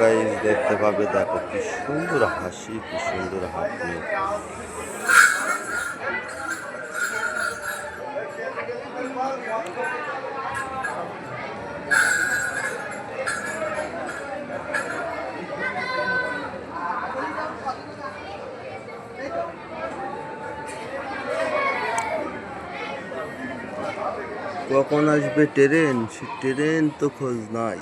Guys দেখতে পাবে, দেখো কি সুন্দর হাসি, কি সুন্দর হাসি। কখন আসবে ট্রেন? সে ট্রেন তো খোঁজ নাই।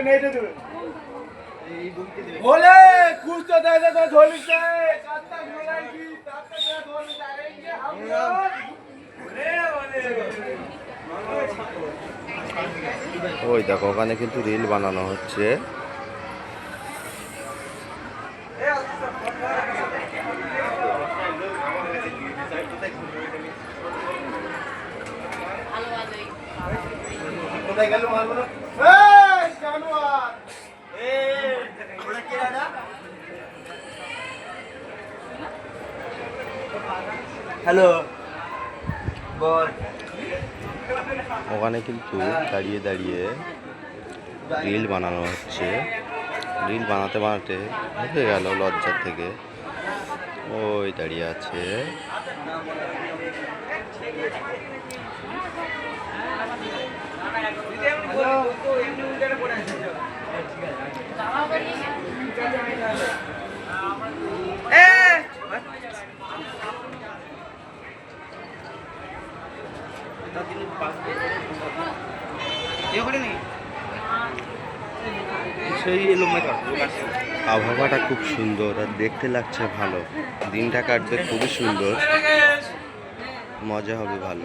দেবেন এইটা দেবেন। বলে তো হ্যাঁ। ওই দেখো ওখানে কিন্তু রিল বানানো হচ্ছে। কোথায় গেল মারবো না জানোয়ার এই ওটা কে দাদা হ্যালো বল। ওখানে কিন্তু দাঁড়িয়ে দাঁড়িয়ে রিল বানানো হচ্ছে। রিল বানাতে বানাতে হয়ে গেল লজ্জার থেকে। ওই দাঁড়িয়ে আছে। আবহাওয়াটা খুব সুন্দর আর দেখতে লাগছে ভালো। দিনটা কাটবে খুবই সুন্দর। মজা হবে ভালো।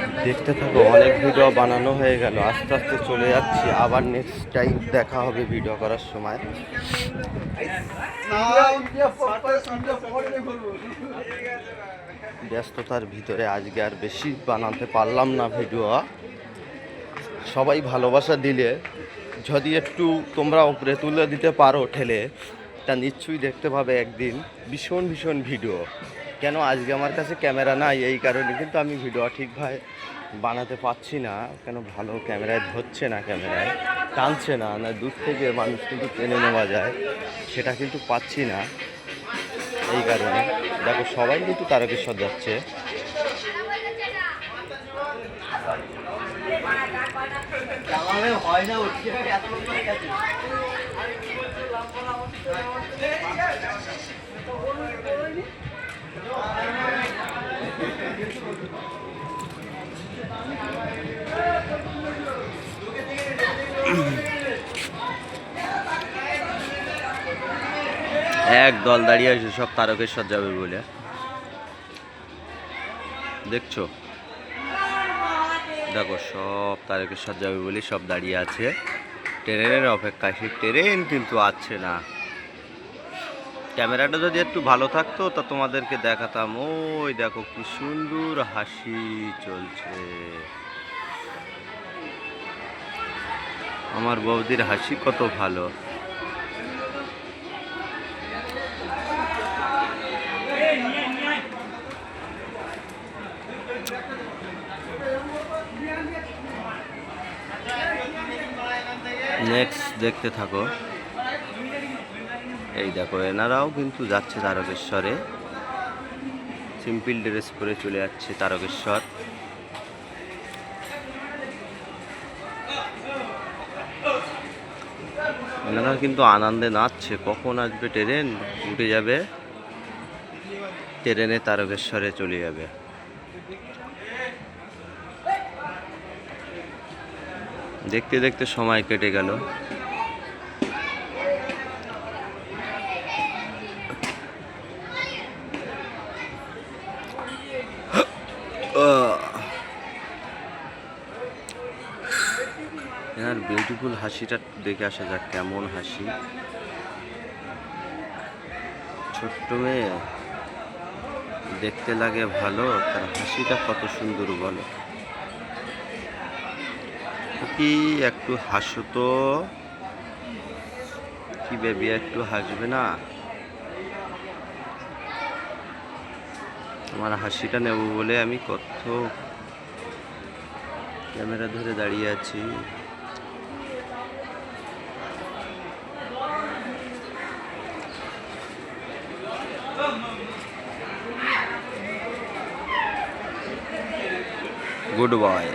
দেখতে থাকো, অনেক ভিডিও বানানো হয়ে গেল। আস্তে আস্তে চলে যাচ্ছি। আবার নেক্সট টাইম দেখা হবে ভিডিও করার সময়। ব্যস্ততার ভিতরে আজকে আর বেশি বানাতে পারলাম না ভিডিও সবাই ভালোবাসা দিলে, যদি একটু তোমরা উপরে তুলে দিতে পারো ঠেলে, তা নিশ্চয়ই দেখতে পাবে একদিন ভীষণ ভীষণ ভিডিও কেন আজকে আমার কাছে ক্যামেরা নাই? এই কারণে কিন্তু আমি ভিডিও ঠিকভাবে বানাতে পারছি না। কেন ভালো ক্যামেরায় ধরছে না ক্যামেরায়, টানছে না না দূর থেকে মানুষ কিন্তু টেনে নেওয়া যায়, সেটা কিন্তু পাচ্ছি না। এই কারণে দেখো সবাই কিন্তু তারকেশ্বর যাচ্ছে। হয় না এক দল দাঁড়িয়ে আছে, সব তারকেশ্বর যাবে বলে। দেখছ? দেখো, সব তারকেশ্বর যাবে বলে সব দাঁড়িয়ে আছে। ট্রেনের অপেক্ষায়, সেই ট্রেন কিন্তু আসছে না। ক্যামেরাটা যদি একটু ভালো থাকতো, তা তোমাদেরকে দেখাতাম। ওই দেখো কি সুন্দর হাসি চলছে। আমার বৌদির হাসি কত ভালো। নেক্সট দেখতে থাকো। এই দেখো, এনারাও কিন্তু যাচ্ছে তারকেশ্বরে। সিম্পল ড্রেস পরে চলে যাচ্ছে তারকেশ্বর। এনারা কিন্তু আনন্দে নাচছে। কখন আসবে ট্রেন? উঠে যাবে। ট্রেনে তারকেশ্বরে চলে যাবে। দেখতে দেখতে সময় কেটে গেল। এনার বিউটিফুল হাসিটা দেখে আসা যাক কেমন হাসি। ছোট্ট মেয়ে, দেখতে লাগে ভালো, তার হাসিটা কত সুন্দর বলো। কি একটু হাসো তো। কি বেবি একটু হাসবে না? আমার হাসিটা নেব বলে আমি কত ক্যামেরা ধরে দাঁড়িয়ে আছি। Good boy